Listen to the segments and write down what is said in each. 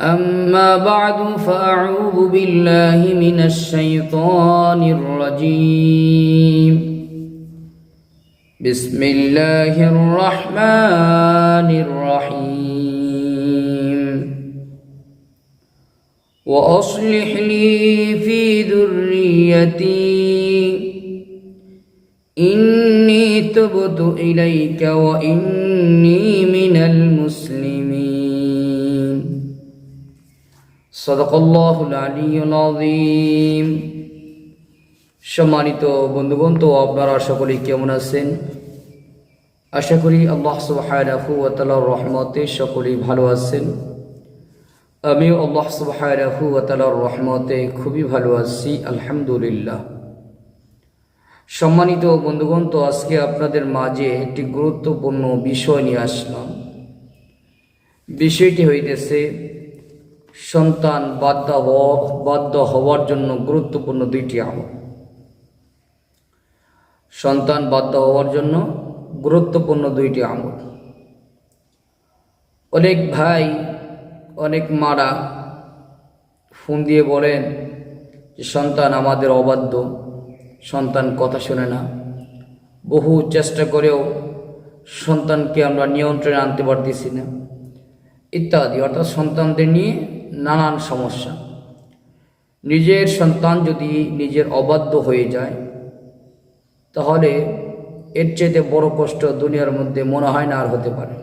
أما بعد فأعوذ بالله من الشيطان الرجيم. بسم الله الرحمن الرحيم. وأصلح لي في ذريتي. إني تبت إليك وإني من المسلمين. صدق الله العلي العظيم সম্মানিত বন্ধুগণ তো আপনারা সকলেই কেমন আছেন আশা করি আল্লাহ সুবাহারাহু তালার রহমতে সকলেই ভালো আছেন আমিও আল্লাহ সুবাহারাহু তালার রহমতে খুবই ভালো আছি আলহামদুলিল্লাহ সম্মানিত বন্ধুগণ তো আজকে আপনাদের মাঝে একটি গুরুত্বপূর্ণ বিষয় নিয়ে আসলাম বিষয়টি হইতেছে সন্তান বাধ্য বাধ্য হওয়ার জন্য গুরুত্বপূর্ণ দুইটি আমল। সন্তান বাধ্য হওয়ার জন্য গুরুত্বপূর্ণ দুইটি আমল। অনেক ভাই, অনেক মারা ফোন দিয়ে বলেন যে, সন্তান আমাদের অবাধ্য। সন্তান কথা শোনে না। বহু চেষ্টা করেও সন্তানকে আমরা নিয়ন্ত্রণে আনতে পারতেছি না। ইত্যাদি, অর্থাৎ সন্তানদের নিয়ে নানান সমস্যা। নিজের সন্তান যদি নিজের অবাধ্য হয়ে যায়, তাহলে এর চেয়ে বড় কষ্ট দুনিয়ার মধ্যে মনে হয় না আর হতে পারে।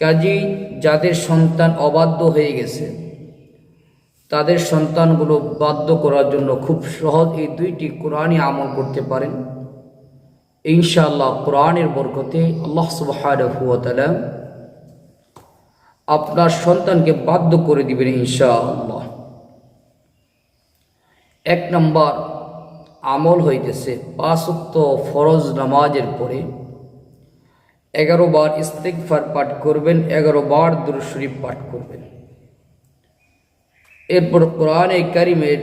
কাজী যাদের সন্তান অবাধ্য হয়ে গেছে, তাদের সন্তানগুলো বাধ্য করার জন্য খুব সহজ এই দুইটি কোরআনই আমল করতে পারেন। ইনশাআল্লাহ কোরআনের বরকতে আল্লাহ সুবাহানুয়ালা আপনার সন্তানকে বাধ্য করে দিবেন ইনশাআল্লাহ। এক নম্বর, আমল হইতেছে পাঁচক্ত ফরজ নামাজের পরে। এগারো বার ইস্তেকফার পাঠ করবেন, এগারো বার দুরশরীফ পাঠ করবেন। এরপর কোরআনে কারিমের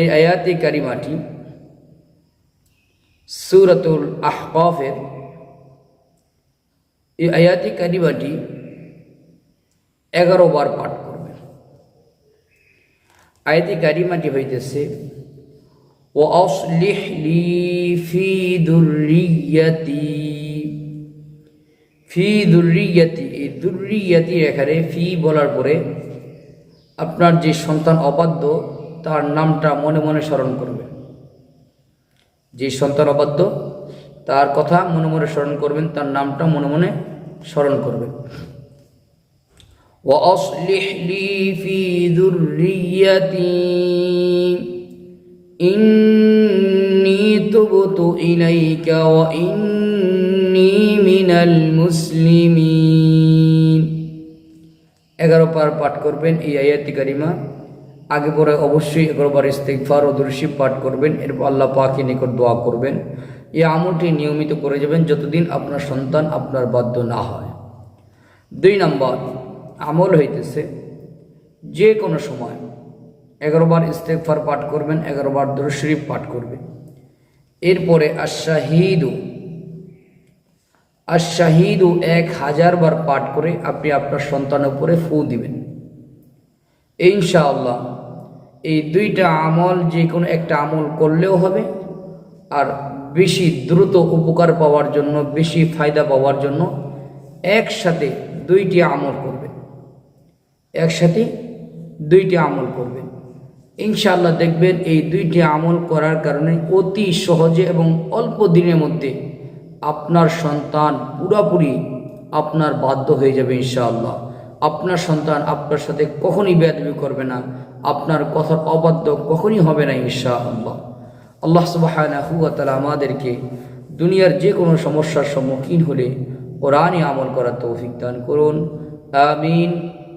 এই আয়াতি কারিমাটি সুরতুল আহকাফের এই আয়াতি কারিমাটি এগারো বার পাঠ করবেন আয়তি কারিমাটি হইতেছে ও লি দুর্রিয়াতি। এই এখানে ফি বলার পরে আপনার যে সন্তান অবাধ্য, তার নামটা মনে মনে স্মরণ করবেন যে সন্তান অবাধ্য, তার কথা মনে মনে স্মরণ করবেন, তার নামটা মনে মনে স্মরণ করবেন। وأصلح لي في ذريتي إني تبت إليك وإني من المسلمين এগারো পার পাঠ করবেন এই আয়াতি কারিমা আগে পরে অবশ্যই এগারো বার ইস্তেকফার ও দুরশিব পাঠ করবেন এরপর আল্লাহ পাকে নিকট দোয়া করবেন এই আমলটি নিয়মিত করে যাবেন যতদিন আপনার সন্তান আপনার বাধ্য না হয় দুই নম্বর আমল হইতেছে, যে কোনো সময় এগারো বার ইস্তেকফার পাঠ করবেন এগারো বার দুরশরীফ পাঠ করবেন। এরপরে আশাহিদু আশাহিদু এক হাজার বার পাঠ করে আপনি আপনার সন্তানের উপরে ফু দিবেন। ইনশাআল্লাহ এই দুইটা আমল যে কোনো একটা আমল করলেও হবে, আর বেশি দ্রুত উপকার পাওয়ার জন্য, বেশি ফায়দা পাওয়ার জন্য একসাথে দুইটি আমল করবেন। একসাথে দুইটি আমল করবেন। ইনশাআল্লাহ দেখবেন এই দুইটি আমল করার কারণে অতি সহজে এবং অল্প দিনের মধ্যে আপনার সন্তান পুরাপুরি আপনার বাধ্য হয়ে যাবে ইনশাআল্লাহ। আপনার সন্তান আপনার সাথে কখনই বেদবি করবে না, আপনার কথার অবাধ্য কখনই হবে না ইনশাআল্লাহ। আল্লাহ সুবাহ আমাদেরকে দুনিয়ার যে কোনো সমস্যার সম্মুখীন হলে কোরআনই আমল করার তৌফিক দান করুন। আমিন।